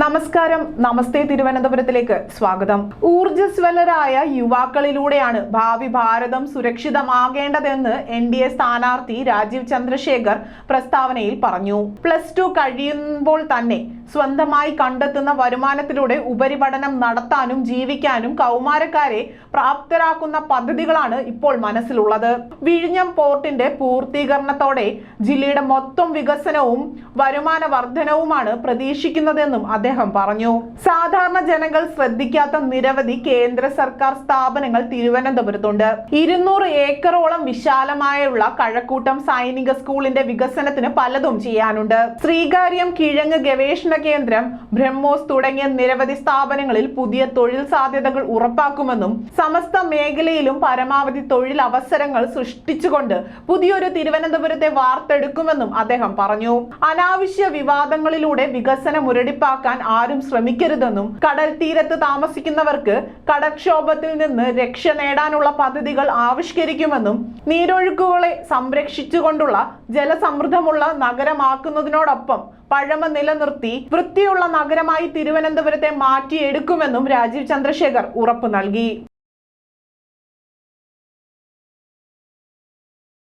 നമസ്കാരം. നമസ്തേ തിരുവനന്തപുരത്തിലേക്ക് സ്വാഗതം. ഊർജസ്വലരായ യുവാക്കളിലൂടെയാണ് ഭാവി ഭാരതം സുരക്ഷിതമാകേണ്ടതെന്ന് എൻ ഡി എ സ്ഥാനാർത്ഥി രാജീവ് ചന്ദ്രശേഖർ പ്രസ്താവനയിൽ പറഞ്ഞു. പ്ലസ് ടു കഴിയുമ്പോൾ തന്നെ സ്വന്തമായി കണ്ടെത്തുന്ന വരുമാനത്തിലൂടെ ഉപരിപഠനം നടത്താനും ജീവിക്കാനും കൗമാരക്കാരെ പ്രാപ്തരാക്കുന്ന പദ്ധതികളാണ് ഇപ്പോൾ മനസ്സിലുള്ളത്. വിഴിഞ്ഞം പോർട്ടിന്റെ പൂർത്തീകരണത്തോടെ ജില്ലയുടെ മൊത്തം വികസനവും വരുമാന വർധനവുമാണ് പ്രതീക്ഷിക്കുന്നതെന്നും അദ്ദേഹം പറഞ്ഞു. സാധാരണ ജനങ്ങൾ ശ്രദ്ധിക്കാത്ത നിരവധി കേന്ദ്ര സർക്കാർ സ്ഥാപനങ്ങൾ തിരുവനന്തപുരത്തുണ്ട്. ഇരുന്നൂറ് ഏക്കറോളം വിശാലമായുള്ള കഴക്കൂട്ടം സൈനിക സ്കൂളിന്റെ വികസനത്തിന് പലതും ചെയ്യാനുണ്ട്. ശ്രീകാര്യം കിഴങ്ങ് ഗവേഷണ കേന്ദ്രം ബ്രഹ്മോസ് തുടങ്ങിയ നിരവധി സ്ഥാപനങ്ങളിൽ പുതിയ തൊഴിൽ സാധ്യതകൾ ഉറപ്പാക്കുമെന്നും സമസ്ത മേഖലയിലും പരമാവധി തൊഴിൽ അവസരങ്ങൾ സൃഷ്ടിച്ചുകൊണ്ട് പുതിയൊരു തിരുവനന്തപുരത്തെ വാർത്തെടുക്കുമെന്നും അദ്ദേഹം പറഞ്ഞു. അനാവശ്യ വിവാദങ്ങളിലൂടെ വികസനം മുരടിപ്പാക്കാൻ ആരും ശ്രമിക്കരുതെന്നും കടൽ തീരത്ത് താമസിക്കുന്നവർക്ക് കടക്ഷോഭത്തിൽ നിന്ന് രക്ഷ നേടാനുള്ള പദ്ധതികൾ ആവിഷ്കരിക്കുമെന്നും നീരൊഴുക്കുകളെ സംരക്ഷിച്ചുകൊണ്ടുള്ള ജലസമൃദ്ധമുള്ള നഗരമാക്കുന്നതിനോടൊപ്പം പഴമ നിലനിർത്തി വൃത്തിയുള്ള നഗരമായി തിരുവനന്തപുരത്തെ മാറ്റിയെടുക്കുമെന്നും രാജീവ് ചന്ദ്രശേഖർ ഉറപ്പു നൽകി.